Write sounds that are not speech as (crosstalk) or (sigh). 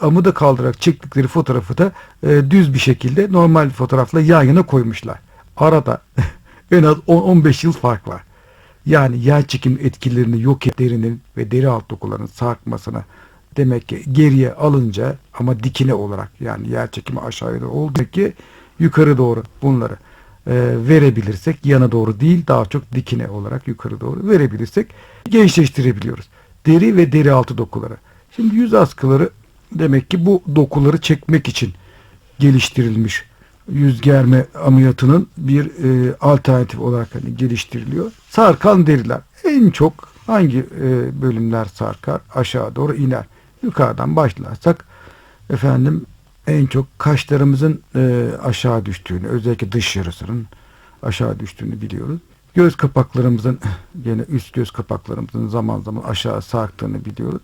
amuda kaldırarak çektikleri fotoğrafı da e, düz bir şekilde normal fotoğrafla yan yana koymuşlar. Arada (laughs) en az 10-15 yıl fark var. Yani yer çekim etkilerini yok et derinin ve deri alt dokularının sarkmasına demek ki geriye alınca ama dikine olarak yani yer çekimi aşağıya doğru oldu ki yukarı doğru bunları e, verebilirsek yana doğru değil daha çok dikine olarak yukarı doğru verebilirsek gençleştirebiliyoruz. Deri ve deri altı dokuları. Şimdi yüz askıları demek ki bu dokuları çekmek için geliştirilmiş yüz germe ameliyatının bir e, alternatif olarak hani geliştiriliyor. Sarkan deriler en çok hangi e, bölümler sarkar? Aşağı doğru iner. Yukarıdan başlarsak efendim en çok kaşlarımızın e, aşağı düştüğünü, özellikle dış yarısının aşağı düştüğünü biliyoruz. Göz kapaklarımızın (laughs) gene üst göz kapaklarımızın zaman zaman aşağı sarktığını biliyoruz.